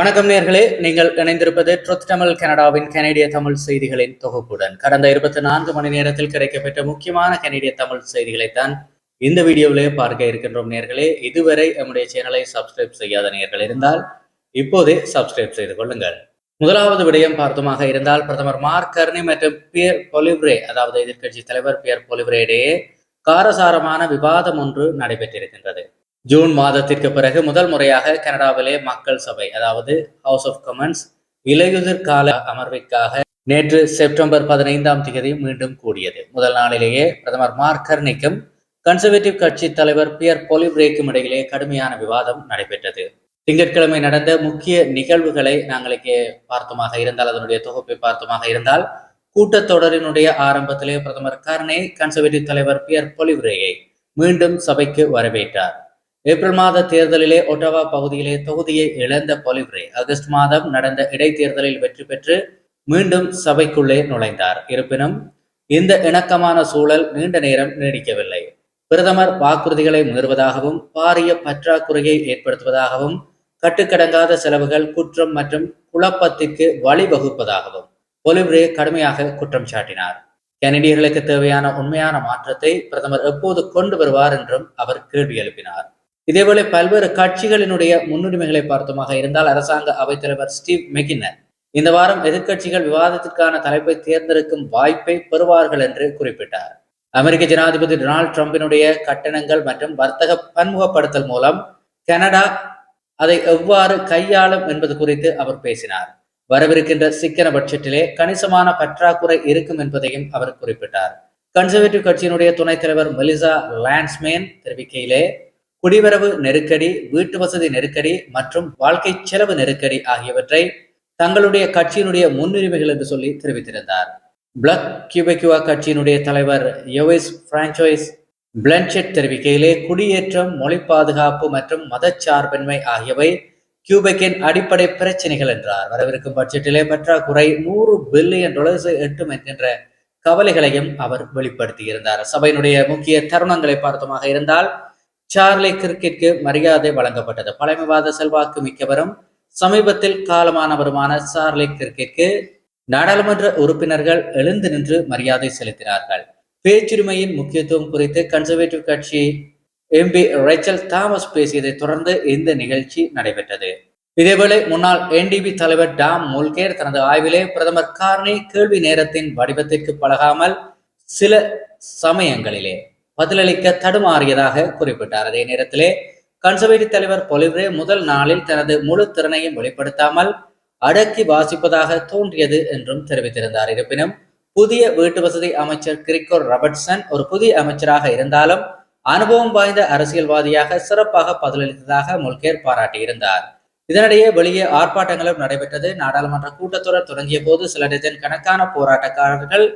வணக்கம் நேர்களே. நீங்கள் இணைந்திருப்பது ட்ரொத் தமிழ் கனடாவின் கனேடிய தமிழ் செய்திகளின் தொகுப்புடன். கடந்த இருபத்தி நான்கு மணி நேரத்தில் கிடைக்கப்பெற்ற முக்கியமான கனேடிய தமிழ் செய்திகளைத்தான் இந்த வீடியோவிலே பார்க்க இருக்கின்றோம் நேர்களே. இதுவரை நம்முடைய சேனலை சப்ஸ்கிரைப் செய்யாத நேர்கள் இருந்தால் இப்போதே சப்ஸ்கிரைப் செய்து கொள்ளுங்கள். முதலாவது விடயம் பார்த்துமாக இருந்தால் பிரதமர் மார்க் கர்னி மற்றும் பியர் பொலிவ்ரே அதாவது எதிர்க்கட்சி தலைவர் பியர் பொலிவ்ரே இடையே காரசாரமான விவாதம் ஒன்று நடைபெற்றிருக்கின்றது. ஜூன் மாதத்திற்கு பிறகு முதல் முறையாக கனடாவிலே மக்கள் சபை அதாவது ஹவுஸ் ஆஃப் கமன்ஸ் இலையுதிர் கால அமர்விற்காக நேற்று செப்டம்பர் பதினைந்தாம் தேதி மீண்டும் கூடியது. முதல் நாளிலேயே பிரதமர் மார்க் கர்னிக்கும் கன்சர்வேட்டிவ் கட்சி தலைவர் பியர் பொலிபிரேக்கும் இடையிலே கடுமையான விவாதம் நடைபெற்றது. திங்கட்கிழமை நடந்த முக்கிய நிகழ்வுகளை நாங்கள் இங்கே இருந்தால் அதனுடைய தொகுப்பை பார்த்தமாக இருந்தால் கூட்டத்தொடரினுடைய ஆரம்பத்திலே பிரதமர் கர்னே கன்சர்வேட்டிவ் தலைவர் பியர் பொலிவ்ரேயை மீண்டும் சபைக்கு வரவேற்றார். ஏப்ரல் மாத தேர்தலிலே ஒட்டவா பகுதியிலே தொகுதியை இழந்த பொலிவ்ரே. ஆகஸ்ட் மாதம் நடந்த இடைத்தேர்தலில் வெற்றி பெற்று மீண்டும் சபைக்குள்ளே நுழைந்தார். இருப்பினும் இந்த இணக்கமான சூழல் நீண்ட நேரம் நீடிக்கவில்லை. பிரதமர் வாக்குறுதிகளை மீறுவதாகவும் பாரிய பற்றாக்குறையை ஏற்படுத்துவதாகவும் கட்டுக்கடங்காத செலவுகள் குற்றம் மற்றும் குழப்பத்திற்கு வழிவகுப்பதாகவும் பொலிவ்ரே கடுமையாக குற்றம் சாட்டினார். கனடியர்களுக்கு தேவையான உண்மையான மாற்றத்தை பிரதமர் எப்போது கொண்டு வருவார் என்றும் அவர் கேள்வி எழுப்பினார். இதேபோல பல்வேறு கட்சிகளினுடைய முன்னுரிமைகளை பார்த்துமாக இருந்தால் அரசாங்க அவைத்தலைவர் ஸ்டீவ் மெகினர் இந்த வாரம் எதிர்க்கட்சிகள் விவாதத்திற்கான தலைப்பை தேர்ந்தெடுக்கும் வாய்ப்பை பெறுவார்கள் என்று குறிப்பிட்டார். அமெரிக்க ஜனாதிபதி டொனால்டு டிரம்பினுடைய கட்டணங்கள் மற்றும் வர்த்தக பன்முகப்படுத்தல் மூலம் கனடா அதை எவ்வாறு கையாளும் என்பது குறித்து அவர் பேசினார். வரவிருக்கின்ற சிக்கன பட்ஜெட்டிலே கணிசமான பற்றாக்குறை இருக்கும் என்பதையும் அவர் குறிப்பிட்டார். கன்சர்வேட்டிவ் கட்சியினுடைய துணைத் தலைவர் மெலிசா லான்ஸ்மேன் தெரிவிக்கையிலே குடிவரவு நெருக்கடி வீட்டு வசதி நெருக்கடி மற்றும் வாழ்க்கை செலவு நெருக்கடி ஆகியவற்றை தங்களுடைய கட்சியினுடைய முன்னுரிமைகள் என்று சொல்லி தெரிவித்திருந்தார். பிளக் கியூபெக்யூவா கட்சியினுடைய தலைவர் யோவிஸ் பிரான்சோய்ஸ் பிளன்ஷெட் தெரிவிக்கையிலே குடியேற்றம் மொழி பாதுகாப்பு மற்றும் மதச்சார்பின்மை ஆகியவை கியூபெக்கின் அடிப்படை பிரச்சனைகள் என்றார். வரவிருக்கும் பட்ஜெட்டிலே பற்றாக்குறை நூறு பில்லியன் டாலர்ஸ் எட்டும் என்கின்ற கவலைகளையும் அவர் வெளிப்படுத்தியிருந்தார். சபையினுடைய முக்கிய தருணங்களை பார்த்தமாக இருந்தால் சார்லி கிரிக்கெட்க்கு மரியாதை வழங்கப்பட்டது. பழமைவாத செல்வாக்கு மிக்கவரும் சமீபத்தில் காலமானவருமான சார்லி கிரிக்கெட்க்கு நாடாளுமன்ற உறுப்பினர்கள் எழுந்து நின்று மரியாதை செலுத்தினார்கள். பேச்சுரிமையின் முக்கியத்துவம் குறித்து கன்சர்வேட்டிவ் கட்சி எம்பி ரைச்சல் தாமஸ் பேசியதை தொடர்ந்து இந்த நிகழ்ச்சி நடைபெற்றது. இதேவேளை முன்னாள் என்டிபி தலைவர் டாம் முல்கேர் தனது ஆய்விலே பிரதமர் கார்னி கேள்வி நேரத்தின் வடிவத்திற்கு பழகாமல் சில சமயங்களிலே பதிலளிக்க தடுமாறியதாக குறிப்பிட்டார். அதே நேரத்திலே கன்சர்வேட்டிவ் தலைவர் பொலிவ்ரே முதல் நாளில் தனது முழு திறனையும் வெளிப்படுத்தாமல் அடக்கி வாசிப்பதாக தோன்றியது என்றும் தெரிவித்திருந்தார். இருப்பினும் புதிய வீட்டு வசதி அமைச்சர் கிரிக்கோர் ராபர்ட்சன் ஒரு புதிய அமைச்சராக இருந்தாலும் அனுபவம் வாய்ந்த அரசியல்வாதியாக சிறப்பாக பதிலளித்ததாக முல்கேர் பாராட்டியிருந்தார். இதனிடையே வெளியே ஆர்ப்பாட்டங்களும் நடைபெற்றது. நாடாளுமன்ற கூட்டத்தொடர் தொடங்கிய போது சில டஜன் கணக்கான போராட்டக்காரர்கள்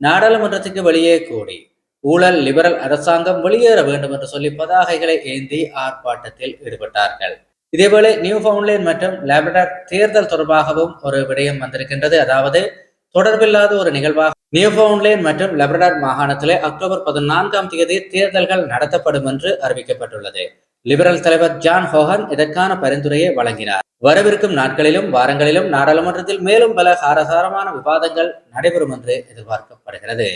நாடாளுமன்றத்துக்கு வெளியே கூடி ஊழல் லிபரல் அரசாங்கம் வெளியேற வேண்டும் என்று சொல்லி பதாகைகளை ஏந்தி ஆர்ப்பாட்டத்தில் ஈடுபட்டார்கள். இதேபோல நியூ ஃபவுண்ட்லேண்ட் மற்றும் லேபரடார் தேர்தல் தொடர்பாகவும் ஒரு விடயம் வந்திருக்கின்றது. அதாவது தொடர்பில்லாத ஒரு நிகழ்வாக நியூ ஃபவுண்ட்லேண்ட் மற்றும் லெபரடார் மாகாணத்திலே அக்டோபர் பதினான்காம் தேதி தேர்தல்கள் நடத்தப்படும் என்று அறிவிக்கப்பட்டுள்ளது. லிபரல் தலைவர் ஜான் ஹோஹன் இதற்கான பரிந்துரையை வழங்கினார். வரவிருக்கும் நாட்களிலும் வாரங்களிலும் நாடாளுமன்றத்தில் மேலும் பல காரசாரமான விவாதங்கள் நடைபெறும் என்று எதிர்பார்க்கப்படுகிறது.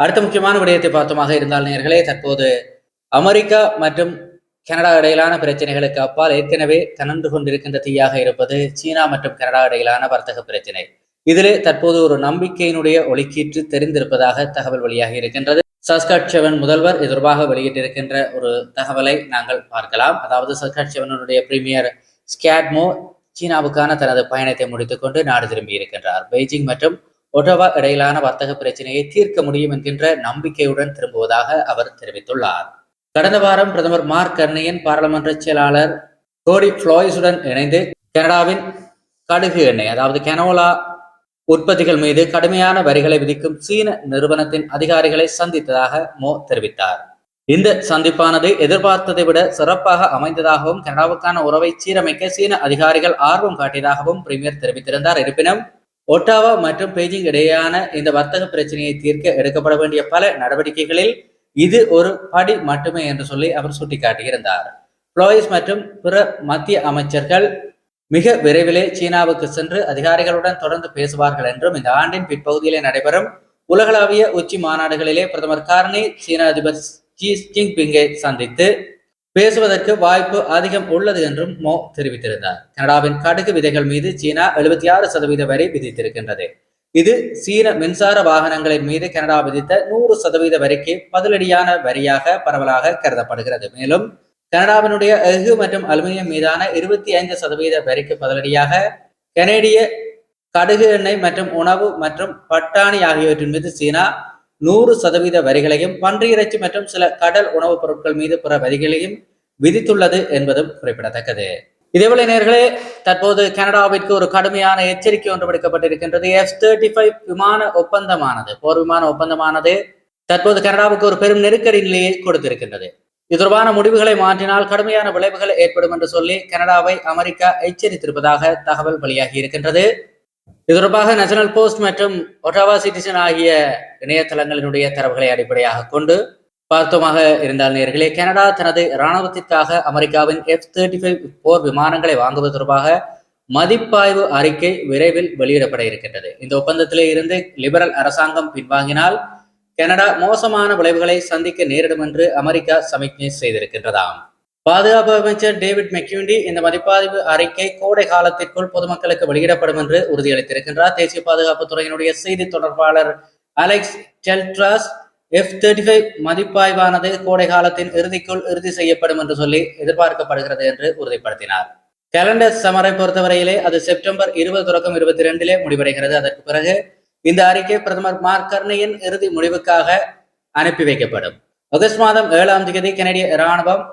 அடுத்த முக்கியமான விடயத்தை பார்த்தோமாக இருந்தால் நேர்களே தற்போது அமெரிக்கா மற்றும் கனடா இடையிலான பிரச்சனைகளுக்கு அப்பால் ஏற்கனவே கனன்று கொண்டிருக்கின்ற தீயாக இருப்பது சீனா மற்றும் கனடா இடையிலான வர்த்தக பிரச்சனை. இதிலே தற்போது ஒரு நம்பிக்கையினுடைய ஒளிக்கீற்று தெரிந்திருப்பதாக தகவல் வெளியாகி இருக்கின்றது. சஸ்கட்சவன் முதல்வர் இது தொடர்பாக வெளியிட்டிருக்கின்ற ஒரு தகவலை நாங்கள் பார்க்கலாம். அதாவது சஸ்கட்சவனுடைய பிரீமியர் ஸ்கேட்மோ சீனாவுக்கான தனது பயணத்தை முடித்துக்கொண்டு நாடு திரும்பி இருக்கின்றார். பெய்ஜிங் மற்றும் ஒட்டோவா இடையிலான வர்த்தக பிரச்சனையை தீர்க்க முடியும் என்கின்ற நம்பிக்கையுடன் திரும்புவதாக அவர் தெரிவித்துள்ளார். கடந்த வாரம் பிரதமர் மார்க் கர்னியின் பாராளுமன்ற செயலாளர் கோடி ஃப்ளாய்ஸுடன் இணைந்து கனடாவின் கடுகு எண்ணெய் அதாவது கெனோலா உற்பத்திகள் மீது கடுமையான வரிகளை விதிக்கும் சீன நிறுவனத்தின் அதிகாரிகளை சந்தித்ததாக மோ தெரிவித்தார். இந்த சந்திப்பானது எதிர்பார்த்ததை விட சிறப்பாக அமைந்ததாகவும் கனடாவுக்கான உறவை சீரமைக்க சீன அதிகாரிகள் ஆர்வம் காட்டியதாகவும் பிரீமியர் தெரிவித்திருந்தார். இருப்பினும் ஒட்டாவா மற்றும் பெய்ஜிங் இடையேயான இந்த வர்த்தக பிரச்சனையை தீர்க்க எடுக்கப்பட வேண்டிய பல நடவடிக்கைகளில் இது ஒரு படி மட்டுமே என்று சொல்லி அவர் சுட்டிக்காட்டியிருந்தார். புளோயிஸ் மற்றும் பிற மத்திய அமைச்சர்கள் மிக விரைவிலே சீனாவுக்கு சென்று அதிகாரிகளுடன் தொடர்ந்து பேசுவார்கள் என்றும் இந்த ஆண்டின் பிற்பகுதியிலே நடைபெறும் உலகளாவிய உச்சி மாநாடுகளிலே பிரதமர் கார்னி சீன அதிபர் ஜி ஜின்பிங்கை சந்தித்து பேசுவதற்கு வாய்ப்பு அதிகம் உள்ளது என்றும் மோ தெரிவித்திருந்தார். கனடாவின் கடுகு விதைகள் மீது சீனா எழுபத்தி ஆறு சதவீத வரை விதித்திருக்கின்றது. இது சீன மின்சார வாகனங்களின் மீது கனடா விதித்த நூறு சதவீத வரிக்கு பதிலடியான வரியாக பரவலாக கருதப்படுகிறது. மேலும் கனடாவினுடைய எஃகு மற்றும் அலுமினியம் மீதான இருபத்தி ஐந்து சதவீத வரிக்கு பதிலடியாக கனேடிய கடுகு எண்ணெய் மற்றும் உணவு மற்றும் பட்டாணி ஆகியவற்றின் மீது சீனா நூறு சதவீத வரிகளையும் பன்றி இறைச்சி மற்றும் சில கடல் உணவுப் பொருட்கள் மீது பிற வரிகளையும் விதித்துள்ளது என்பதும் குறிப்பிடத்தக்கது. இதேபோல நேர்களே தற்போது கனடாவிற்கு ஒரு கடுமையான எச்சரிக்கை ஒன்று விடுக்கப்பட்டிருக்கின்றது. எஃப் தேர்ட்டி ஃபைவ் விமான ஒப்பந்தமானது போர் விமான ஒப்பந்தமானது தற்போது கனடாவுக்கு ஒரு பெரும் நெருக்கடி நிலையை கொடுத்திருக்கின்றது. இது தொடர்பான முடிவுகளை மாற்றினால் கடுமையான விளைவுகள் ஏற்படும் என்று சொல்லி கனடாவை அமெரிக்கா எச்சரித்திருப்பதாக தகவல் வெளியாகி இருக்கின்றது. இது தொடர்பாக நேஷனல் போஸ்ட் மற்றும் ஒட்டாவா சிட்டிசன் ஆகிய இணையதளங்களினுடைய தரவுகளை அடிப்படையாக கொண்டு பார்த்தோமாக இருந்தால் நேர்களே கனடா தனது இராணுவத்திற்காக அமெரிக்காவின் எஃப் தேர்ட்டி ஃபைவ் போர் விமானங்களை வாங்குவது தொடர்பாக மதிப்பாய்வு அறிக்கை விரைவில் வெளியிடப்பட இருக்கின்றது. இந்த ஒப்பந்தத்திலே இருந்து லிபரல் அரசாங்கம் பின்வாங்கினால் கனடா மோசமான விளைவுகளை சந்திக்க நேரிடும் என்று அமெரிக்கா சமிக்ஞை செய்திருக்கின்றதாம். பாதுகாப்பு அமைச்சர் டேவிட் மெக்யூண்டி இந்த மதிப்பாய்வு அறிக்கை கோடை காலத்திற்குள் பொதுமக்களுக்கு வெளியிடப்படும் என்று உறுதியளித்திருக்கின்றார். தேசிய பாதுகாப்பு துறையினுடைய செய்தி தொடர்பாளர் அலெக்ஸ் டெல்ட்ராஸ் எஃப் தேர்ட்டி ஃபைவ் மதிப்பாய்வானது கோடை காலத்தின் இறுதிக்குள் இறுதி செய்யப்படும் என்று சொல்லி எதிர்பார்க்கப்படுகிறது என்று உறுதிப்படுத்தினார். கேலண்டர் சமரை பொறுத்தவரையிலே அது செப்டம்பர் இருபது தொடக்கம் இருபத்தி ரெண்டிலே முடிவடைகிறது. அதற்கு பிறகு இந்த அறிக்கை பிரதமர் மார்க் கர்னியின் இறுதி முடிவுக்காக அனுப்பி வைக்கப்படும். ஆகஸ்ட் மாதம் ஏழாம் தேதி கனடிய இராணுவம்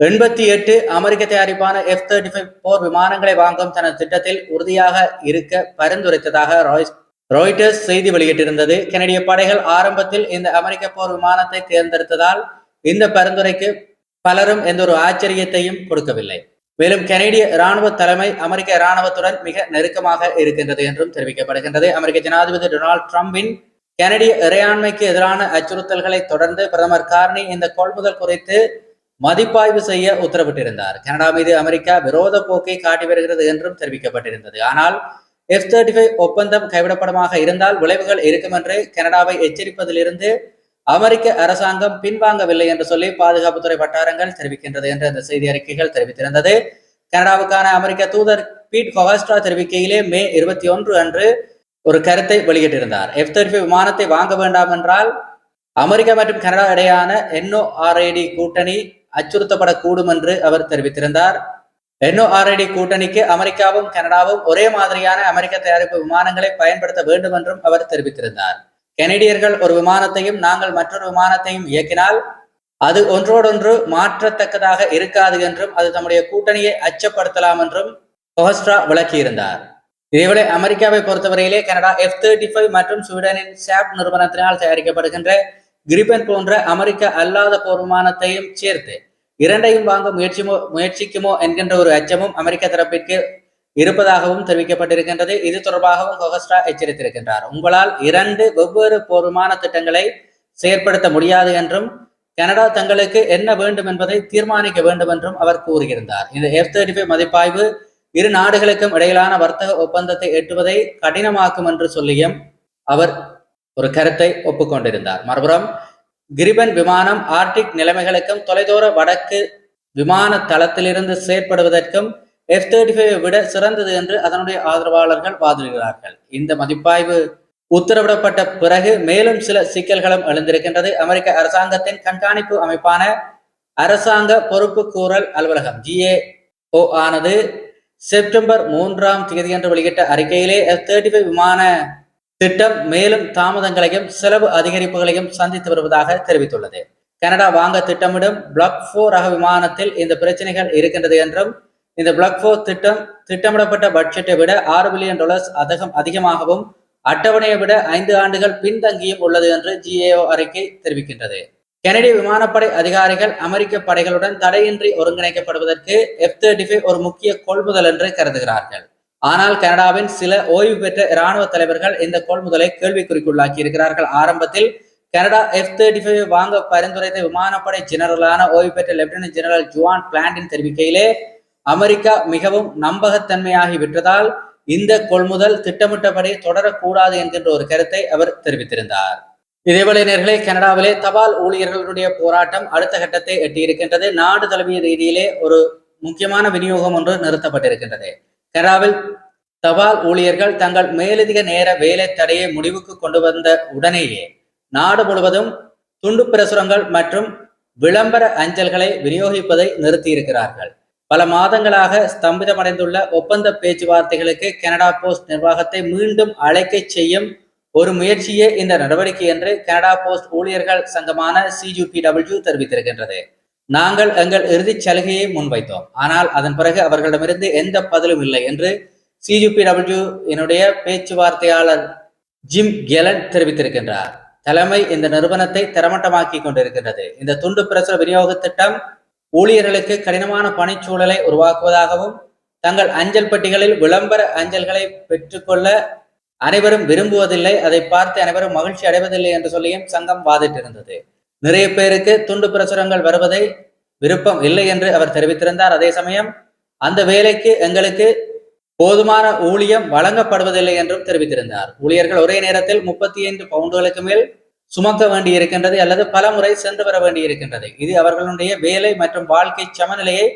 எண்பத்தி எட்டு அமெரிக்க தயாரிப்பான எஃப் தேர்ட்டி ஃபைவ் போர் விமானங்களை வாங்கும் தனது திட்டத்தில் உறுதியாக இருக்க பரிந்துரைத்ததாக ராய்ஸ் ராய்டர்ஸ் செய்தி வெளியிட்டிருந்தது கனடிய படைகள் ஆரம்பத்தில் இந்த அமெரிக்க போர் விமானத்தை தேர்ந்தெடுத்ததால் இந்த பரிந்துரைக்கு பலரும் எந்த ஒரு ஆச்சரியத்தையும் கொடுக்கவில்லை. மேலும் கனேடிய இராணுவ தலைமை அமெரிக்க இராணுவத்துடன் மிக நெருக்கமாக இருக்கின்றது என்றும் தெரிவிக்கப்படுகின்றது. அமெரிக்க ஜனாதிபதி டொனால்ட் ட்ரம்பின் கனடிய இறையாண்மைக்கு எதிரான அச்சுறுத்தல்களை தொடர்ந்து பிரதமர் கார்னி இந்த கொள்முதல் குறித்து மதிப்பாய்வு செய்ய உத்தரவிட்டிருந்தார். கனடா மீது அமெரிக்கா விரோத போக்கை காட்டி வருகிறது என்றும் தெரிவிக்கப்பட்டிருந்தது. ஆனால் எஃப் தேர்ட்டி ஃபைவ் ஒப்பந்தம் கைவிடப்படமாக இருந்தால் விளைவுகள் இருக்கும் என்று கனடாவை எச்சரிப்பதிலிருந்து அமெரிக்க அரசாங்கம் பின்வாங்கவில்லை என்று சொல்லி பாதுகாப்புத்துறை வட்டாரங்கள் தெரிவிக்கின்றது என்று அந்த செய்தி அறிக்கைகள் தெரிவித்திருந்தது. கனடாவுக்கான அமெரிக்க தூதர் பீட் கொவாஸ்ட்ரா தெரிவிக்கையிலே மே இருபத்தி ஒன்று அன்று ஒரு கருத்தை வெளியிட்டிருந்தார். எஃப் தேர்ட்டி ஃபைவ் விமானத்தை வாங்க வேண்டாம் என்றால் அமெரிக்கா மற்றும் கனடா இடையான என்ஓஆர்ஏடி கூட்டணி அச்சுறுத்தப்படக்கூடும் என்று அவர் தெரிவித்திருந்தார். என்ஓஆர்ஐடி கூட்டணிக்கு அமெரிக்காவும் கனடாவும் ஒரே மாதிரியான அமெரிக்க தயாரிப்பு விமானங்களை பயன்படுத்த வேண்டும் என்றும் அவர் தெரிவித்திருந்தார். கெனடியர்கள் ஒரு விமானத்தையும் நாங்கள் மற்றொரு விமானத்தையும் இயக்கினால் அது ஒன்றோடொன்று மாற்றத்தக்கதாக இருக்காது என்றும் அது தம்முடைய கூட்டணியை அச்சப்படுத்தலாம் என்றும் கொஹஸ்ட்ரா விளக்கியிருந்தார். இதேவேளை அமெரிக்காவை பொறுத்தவரையிலே கனடா எஃப் தேர்ட்டி ஃபைவ் மற்றும் ஸ்வீடனின் சாப் நிறுவனத்தினால் தயாரிக்கப்படுகின்ற கிரிபன் போன்ற அமெரிக்க அல்லாத போர் விமானத்தையும் சேர்த்து இரண்டையும் வாங்க முயற்சிமோ முயற்சிக்குமோ என்கின்ற ஒரு அச்சமும் அமெரிக்க தரப்பிற்கு இருப்பதாகவும் தெரிவிக்கப்பட்டிருக்கின்றது. இது தொடர்பாகவும் கொகஸ்ட்ரா எச்சரித்திருக்கின்றார். உங்களால் இரண்டு வெவ்வேறு போர் விமான திட்டங்களை செயற்படுத்த முடியாது என்றும் கனடா தங்களுக்கு என்ன வேண்டும் என்பதை தீர்மானிக்க வேண்டும் என்றும் அவர் கூறியிருந்தார். இந்த எஃப் தேர்ட்டி ஃபைவ் மதிப்பாய்வு இரு நாடுகளுக்கும் இடையிலான வர்த்தக ஒப்பந்தத்தை எட்டுவதை கடினமாக்கும் என்று சொல்லியும் அவர் ஒரு கருத்தை ஒப்புக்கொண்டிருந்தார். மறுபுறம் கிரிபன் விமானம் ஆர்டிக் நிலைமைகளுக்கும் தொலைதூர வடக்கு விமான தளத்திலிருந்து செயற்படுவதற்கும் எஃப் தேர்ட்டி ஃபைவ் விட சிறந்தது என்று அதனுடைய ஆதரவாளர்கள் வாதிடுகிறார்கள். இந்த மதிப்பாய்வு உத்தரவிடப்பட்ட பிறகு மேலும் சில சிக்கல்களும் எழுந்திருக்கின்றது. அமெரிக்க அரசாங்கத்தின் கண்காணிப்பு அமைப்பான அரசாங்க பொறுப்பு கூறல் அலுவலகம் ஜிஏஓ ஆனது செப்டம்பர் மூன்றாம் தேதி என்று வெளியிட்ட அறிக்கையிலே எஃப் தேர்ட்டி ஃபைவ் விமான திட்டம் மேலும் தாமதங்களையும் செலவு அதிகரிப்புகளையும் சந்தித்து வருவதாக தெரிவித்துள்ளது. கனடா வாங்க திட்டமிடும் பிளாக் போர் ரக விமானத்தில் இந்த பிரச்சனைகள் இருக்கின்றது என்றும் இந்த பிளாக் போர் திட்டம் திட்டமிடப்பட்ட பட்ஜெட்டை விட ஆறு பில்லியன் டாலர்ஸ் அதிகம் அதிகமாகவும் அட்டவணையை விட ஐந்து ஆண்டுகள் பின்தங்கியும் உள்ளது என்று ஜிஏஓ அறிக்கை தெரிவிக்கின்றது. கனடிய விமானப்படை அதிகாரிகள் அமெரிக்க படைகளுடன் தடையின்றி ஒருங்கிணைக்கப்படுவதற்கு எஃப் தேர்ட்டி ஃபைவ் ஒரு முக்கிய கொள்முதல் என்று கருதுகிறார்கள். ஆனால் கனடாவின் சில ஓய்வு பெற்ற இராணுவ தலைவர்கள் இந்த கொள்முதலை கேள்விக்குறிக்குள்ளாக்கி இருக்கிறார்கள் ஆரம்பத்தில் கனடா எஃப் தேர்ட்டி ஃபைவ் வாங்க பரிந்துரைத்த விமானப்படை ஜெனரலான ஓய்வு பெற்ற லெப்டினன்ட் ஜெனரல் ஜுவான் பிளாண்டின் தெரிவிக்கையிலே அமெரிக்கா மிகவும் நம்பகத்தன்மையாகி விட்டதால் இந்த கொள்முதல் திட்டமிட்டபடி தொடரக்கூடாது என்கின்ற ஒரு கருத்தை அவர் தெரிவித்திருந்தார். இதேவேளை நேர்களே கனடாவிலே தபால் ஊழியர்களுடைய போராட்டம் அடுத்த கட்டத்தை எட்டியிருக்கின்றது. நாடு தழுவிய ரீதியிலே ஒரு முக்கியமான விநியோகம் ஒன்று நிறுத்தப்பட்டிருக்கின்றது. கனடாவில் தபால் ஊழியர்கள் தங்கள் மேலதிக நேர வேலை தடையை முடிவுக்கு கொண்டு வந்த உடனேயே நாடு முழுவதும் துண்டு பிரசுரங்கள் மற்றும் விளம்பர அஞ்சல்களை விநியோகிப்பதை நிறுத்தியிருக்கிறார்கள். பல மாதங்களாக ஸ்தம்பிதமடைந்துள்ள ஒப்பந்த பேச்சுவார்த்தைகளுக்கு கனடா போஸ்ட் நிர்வாகத்தை மீண்டும் அழைக்க செய்யும் ஒரு முயற்சியே இந்த நடவடிக்கை என்று கனடா போஸ்ட் ஊழியர்கள் சங்கமான சிஜிபிடபிள்யூ தெரிவித்திருக்கின்றது. நாங்கள் எங்கள் இறுதிச் சலுகையை முன்வைத்தோம். ஆனால் அதன் பிறகு அவர்களிடமிருந்து எந்த பதிலும் இல்லை என்று சிஜிபிடபிள்யூ என்னுடைய பேச்சுவார்த்தையாளர் ஜிம் கெலன் தெரிவித்திருக்கின்றார். தலைமை இந்த நிறுவனத்தை தரமட்டமாக்கி கொண்டிருக்கின்றது. இந்த துண்டு பிரசுர விநியோக திட்டம் ஊழியர்களுக்கு கடினமான பணிச்சூழலை உருவாக்குவதாகவும் தங்கள் அஞ்சல் பெட்டிகளில் விளம்பர அஞ்சல்களை பெற்றுக்கொள்ள அனைவரும் விரும்புவதில்லை அதை பார்த்து அனைவரும் மகிழ்ச்சி அடைவதில்லை என்று சொல்லியும் சங்கம் வாதிட்டிருந்தது. நிறைய பேருக்கு துண்டு பிரசுரங்கள் வருவதை விருப்பம் இல்லை என்று அவர் தெரிவித்திருந்தார். அதே சமயம் அந்த வேலைக்கு எங்களுக்கு போதுமான ஊழியம் வழங்கப்படுவதில்லை என்றும் தெரிவித்திருந்தார். ஊழியர்கள் ஒரே நேரத்தில் முப்பத்தி ஐந்து பவுண்டுகளுக்கு மேல் சுமக்க வேண்டி இருக்கின்றது அல்லது பல முறை சென்று வர வேண்டி இருக்கின்றது இது அவர்களுடைய வேலை மற்றும் வாழ்க்கை சமநிலையை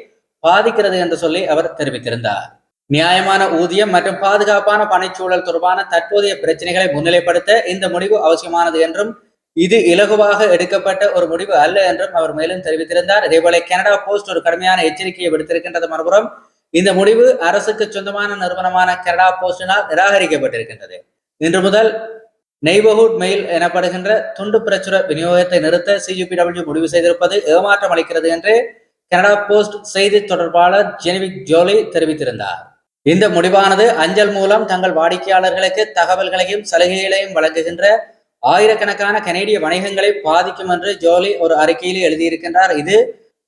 பாதிக்கிறது என்று சொல்லி அவர் தெரிவித்திருந்தார். நியாயமான ஊதியம் மற்றும் பாதுகாப்பான பணிச்சூழல் தொடர்பான தற்போதைய பிரச்சனைகளை முன்னிலைப்படுத்த இந்த முடிவு அவசியமானது என்றும் இது இலகுவாக எடுக்கப்பட்ட ஒரு முடிவு அல்ல என்றும் அவர் மேலும் தெரிவித்திருந்தார். இதேபோல கனடா போஸ்ட் ஒரு கடுமையான எச்சரிக்கையை விடுத்திருக்கின்றது மறுபுறம் இந்த முடிவு அரசுக்கு சொந்தமான நிறுவனமான கனடா போஸ்டினால் நிராகரிக்கப்பட்டிருக்கின்றது. இன்று முதல் நெய்பர்ஹுட் மெயில் எனப்படுகின்ற துண்டு பிரச்சுர விநியோகத்தை நிறுத்த சிஜிபிடபிள்யூ முடிவு செய்திருப்பது ஏமாற்றம் அளிக்கிறது என்று கனடா போஸ்ட் செய்தி தொடர்பாளர் ஜெனிவிக் ஜோலி தெரிவித்திருந்தார். இந்த முடிவானது அஞ்சல் மூலம் தங்கள் வாடிக்கையாளர்களுக்கு தகவல்களையும் சலுகைகளையும் வழங்குகின்ற ஆயிரக்கணக்கான கனேடிய வணிகங்களை பாதிக்கும் என்று ஜோலி ஒரு அறிக்கையில் எழுதியிருக்கின்றார். இது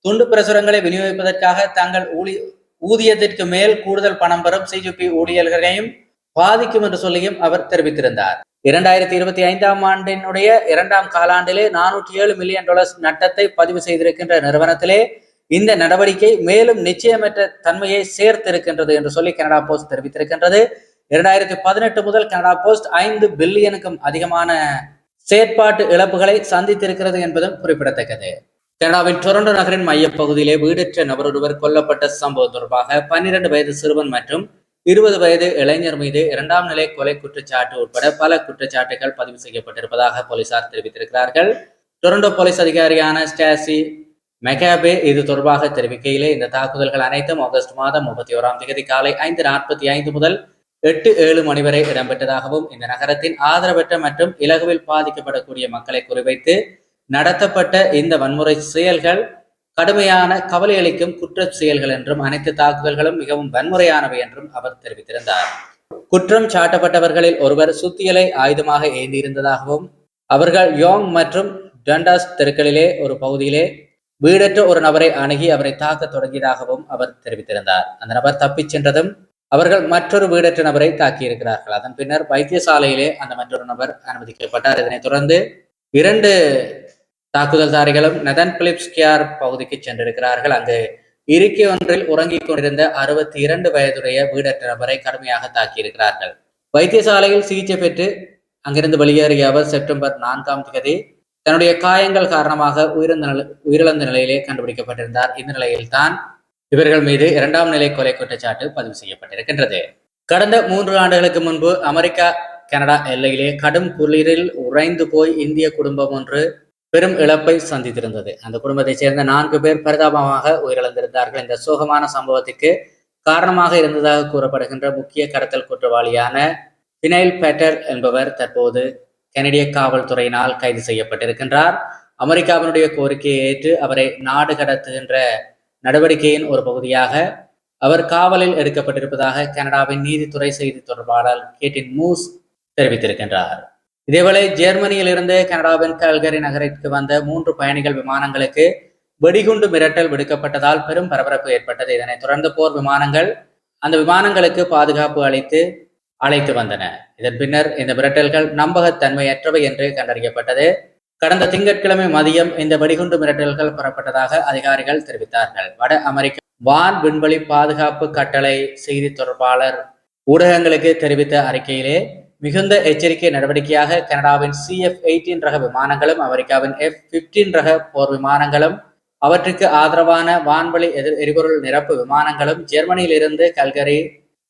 துண்டு பிரசுரங்களை விநியோகிப்பதற்காக தங்கள் ஊழி ஊதியத்திற்கு மேல் கூடுதல் பணம் பெறும் சிஜிபி ஊழியர்களையும் பாதிக்கும் என்று சொல்லியும் அவர் தெரிவித்திருந்தார். இரண்டாயிரத்தி இருபத்தி ஐந்தாம் ஆண்டினுடைய இரண்டாம் காலாண்டிலே நானூற்றி ஏழு மில்லியன் டாலர்ஸ் நட்டத்தை பதிவு செய்திருக்கின்ற நிறுவனத்திலே இந்த நடவடிக்கை மேலும் நிச்சயமற்ற தன்மையை சேர்த்திருக்கின்றது என்று சொல்லி கனடா போஸ்ட் தெரிவித்திருக்கின்றது. இரண்டாயிரத்தி பதினெட்டு முதல் கனடா போஸ்ட் ஐந்து பில்லியனுக்கும் அதிகமான செயற்பாட்டு இழப்புகளை சந்தித்திருக்கிறது என்பதும் குறிப்பிடத்தக்கது. கனடாவின் டொரண்டோ நகரின் மையப்பகுதியிலே வீடற்ற நபர் ஒருவர் கொல்லப்பட்ட சம்பவம் தொடர்பாக பன்னிரண்டு வயது சிறுவன் மற்றும் இருபது வயது இளைஞர் மீது இரண்டாம் நிலை கொலை குற்றச்சாட்டு உட்பட பல குற்றச்சாட்டுகள் பதிவு செய்யப்பட்டிருப்பதாக போலீசார் தெரிவித்திருக்கிறார்கள். டொரண்டோ போலீஸ் அதிகாரியான ஸ்டாசி மெகாபே இது தொடர்பாக தெரிவிக்கையிலே இந்த தாக்குதல்கள் அனைத்தும் ஆகஸ்ட் மாதம் முப்பத்தி ஓராம் தேதி காலை ஐந்து நாற்பத்தி ஐந்து முதல் எட்டு ஏழு மணி வரை இடம்பெற்றதாகவும் இந்த நகரத்தின் ஆதரவற்ற மற்றும் இலகுவில் பாதிக்கப்படக்கூடிய மக்களை குறிவைத்து நடத்தப்பட்ட இந்த வன்முறை செயல்கள் கடுமையான கவலை அளிக்கும் குற்ற செயல்கள் என்றும் அனைத்து தாக்குதல்களும் மிகவும் வன்முறையானவை என்றும் அவர் தெரிவித்திருந்தார். குற்றம் சாட்டப்பட்டவர்களில் ஒருவர் சுத்தியலை ஆயுதமாக ஏந்தியிருந்ததாகவும் அவர்கள் யோங் மற்றும் டண்டாஸ் தெருக்களிலே ஒரு பகுதியிலே வீடற்ற ஒரு நபரை அணுகி அவரை தாக்க தொடங்கியதாகவும் அவர் தெரிவித்திருந்தார். அந்த நபர் தப்பிச் சென்றதும் அவர்கள் மற்றொரு வீடற்ற நபரை தாக்கியிருக்கிறார்கள். அதன் பின்னர் வைத்தியசாலையிலே அந்த மற்றொரு நபர் அனுமதிக்கப்பட்டார். இதனைத் தொடர்ந்து இரண்டு தாக்குதல்தாரிகளும் நதன் பிலிப்ஸ்கியார் பகுதிக்கு சென்றிருக்கிறார்கள். அங்கு இருக்கை ஒன்றில் உறங்கிக் கொண்டிருந்த அறுபத்தி இரண்டு வயதுடைய வீடற்ற நபரை கடுமையாக தாக்கியிருக்கிறார்கள். வைத்தியசாலையில் சிகிச்சை பெற்று அங்கிருந்து வெளியேறிய அவர் செப்டம்பர் நான்காம் தேதி தன்னுடைய காயங்கள் காரணமாக உயிரிழந்த உயிரிழந்த நிலையிலே கண்டுபிடிக்கப்பட்டிருந்தார். இந்த நிலையில்தான் இவர்கள் மீது இரண்டாம் நிலை கொலை குற்றச்சாட்டு பதிவு செய்யப்பட்டிருக்கின்றது. கடந்த மூன்று ஆண்டுகளுக்கு முன்பு அமெரிக்கா கனடா எல்லையிலே கடும் குளிரில் உறைந்து போய் இந்திய குடும்பம் ஒன்று பெரும் இழப்பை சந்தித்திருந்தது. அந்த குடும்பத்தைச் சேர்ந்த நான்கு பேர் பரிதாபமாக உயிரிழந்திருந்தார்கள். இந்த சோகமான சம்பவத்துக்கு காரணமாக இருந்ததாக கூறப்படுகின்ற முக்கிய கடத்தல் குற்றவாளியான பினைல் பேட்டர் என்பவர் தற்போது கனடிய காவல்துறையினால் கைது செய்யப்பட்டிருக்கின்றார். அமெரிக்காவினுடைய கோரிக்கையை ஏற்று அவரை நாடு கடத்துகின்ற நடவடிக்கையின் ஒரு பகுதியாக அவர் காவலில் எடுக்கப்பட்டிருப்பதாக கனடாவின் நீதித்துறை செய்தி தொடர்பாளர் கேட்டின் மூஸ் தெரிவித்திருக்கின்றார். இதேவேளை ஜெர்மனியில் இருந்து கனடாவின் கல்கரி நகரிற்கு வந்த மூன்று பயணிகள் விமானங்களுக்கு வெடிகுண்டு மிரட்டல் விடுக்கப்பட்டதால் பெரும் பரபரப்பு ஏற்பட்டது. இதனைத் தொடர்ந்து போர் விமானங்கள் அந்த விமானங்களுக்கு பாதுகாப்பு அளித்து அழைத்து வந்தன. இதன் பின்னர் இந்த மிரட்டல்கள் நம்பகத்தன்மையற்றவை என்று கண்டறியப்பட்டது. கடந்த திங்கட்கிழமை மதியம் இந்த வெடிகுண்டு மிரட்டல்கள் புறப்பட்டதாக அதிகாரிகள் தெரிவித்தார்கள். வட அமெரிக்க வான் விண்வெளி பாதுகாப்பு கட்டளை செய்தி தொடர்பாளர் ஊடகங்களுக்கு தெரிவித்த அறிக்கையிலே மிகுந்த எச்சரிக்கை நடவடிக்கையாக கனடாவின் சிஎஃப் எயிட்டீன் ரக விமானங்களும் அமெரிக்காவின் எஃப் பிப்டீன் ரக போர் விமானங்களும் அவற்றுக்கு ஆதரவான வான்வழி எதிர் எரிபொருள் நிரப்பு விமானங்களும் ஜெர்மனியிலிருந்து கல்கரி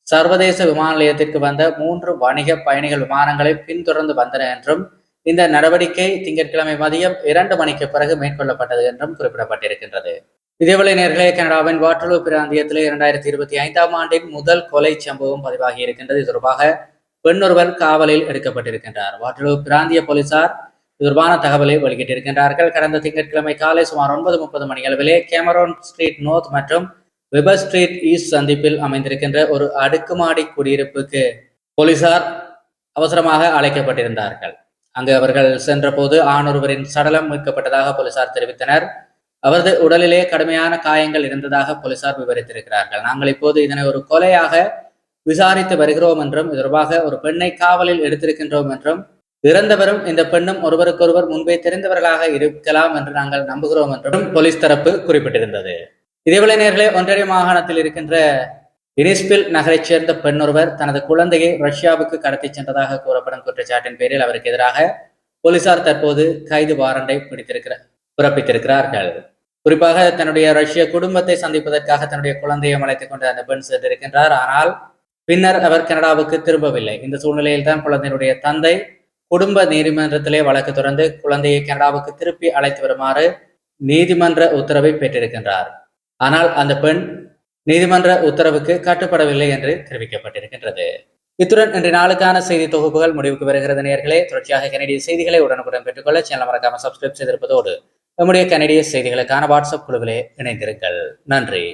சர்வதேச விமான நிலையத்திற்கு வந்த மூன்று வணிக பயணிகள் விமானங்களை பின்தொடர்ந்து வந்தன என்றும் இந்த நடவடிக்கை திங்கட்கிழமை மதியம் இரண்டு மணிக்கு பிறகு மேற்கொள்ளப்பட்டது என்றும் குறிப்பிடப்பட்டிருக்கின்றது. இதேவேளை நேர்களே கனடாவின் வாட்டலூ பிராந்தியத்தில் இரண்டாயிரத்தி இருபத்தி ஐந்தாம் ஆண்டின் முதல் கொலை சம்பவம் பதிவாகி இருக்கின்றது. இது தொடர்பாக பெண்ணொருவர் காவலில் எடுக்கப்பட்டிருக்கின்றார். வாட்டலூ பிராந்திய போலீசார் இது தொடர்பான தகவலை வெளியிட்டிருக்கின்றார்கள். கடந்த திங்கட்கிழமை காலை சுமார் ஒன்பது முப்பது மணி அளவிலே கேமரோன் ஸ்ட்ரீட் நோர்த் மற்றும் வெபர் ஸ்ட்ரீட் ஈஸ்ட் சந்திப்பில் அமைந்திருக்கின்ற ஒரு அடுக்குமாடி குடியிருப்புக்கு போலீசார் அவசரமாக அழைக்கப்பட்டிருந்தார்கள். அங்கு அவர்கள் சென்றபோது ஆணொருவரின் சடலம் மீட்கப்பட்டதாக போலீசார் தெரிவித்தனர். அவரது உடலிலே கடுமையான காயங்கள் இருந்ததாக போலீசார் விவரித்திருக்கிறார்கள். நாங்கள் இப்போது இதனை ஒரு கொலையாக விசாரித்து வருகிறோம் என்றும் இது தொடர்பாக ஒரு பெண்ணை காவலில் எடுத்திருக்கின்றோம் என்றும் இறந்தவரும் இந்த பெண்ணும் ஒருவருக்கொருவர் முன்பே தெரிந்தவர்களாக இருக்கலாம் என்று நாங்கள் நம்புகிறோம் என்றும் போலீஸ் தரப்பு குறிப்பிட்டிருந்தது. இதேவேளை நேர்களே ஒன்றரை மாகாணத்தில் இருக்கின்ற இனிஸ்பில் நகரைச் சேர்ந்த பெண்ணொருவர் தனது குழந்தையை ரஷ்யாவுக்கு கடத்திச் சென்றதாக கூறப்படும் குற்றச்சாட்டின் பேரில் அவருக்கு எதிராக போலீசார் தற்போது கைது வாரண்டை பிடித்திருக்கிற பிறப்பித்திருக்கிறார்கள். குறிப்பாக தன்னுடைய ரஷ்ய குடும்பத்தை சந்திப்பதற்காக தன்னுடைய குழந்தையை அழைத்துக் கொண்டு அந்த பெண் சென்றிருக்கின்றார். ஆனால் பின்னர் அவர் கனடாவுக்கு திரும்பவில்லை. இந்த சூழ்நிலையில் தான் குழந்தையினுடைய தந்தை குடும்ப நீதிமன்றத்திலே வழக்கு தொடர்ந்து குழந்தையை கனடாவுக்கு திருப்பி அழைத்து வருமாறு நீதிமன்ற உத்தரவை பெற்றிருக்கின்றார். ஆனால் அந்த பெண் நீதிமன்ற உத்தரவுக்கு கட்டுப்படவில்லை என்று தெரிவிக்கப்பட்டிருக்கின்றது. இத்துடன் இன்று நாளுக்கான செய்தி தொகுப்புகள் முடிவுக்கு வருகிறது நேர்களே தொடர்ச்சியாக கனடிய செய்திகளை உடனுக்குடன் பெற்றுக்கொள்ள சேனல் மறக்காம சப்ஸ்கிரைப் செய்திருப்பதோடு நம்முடைய கனடிய செய்திகளுக்கான வாட்ஸ்அப் குழுவிலே இணைந்திருங்கள். நன்றி.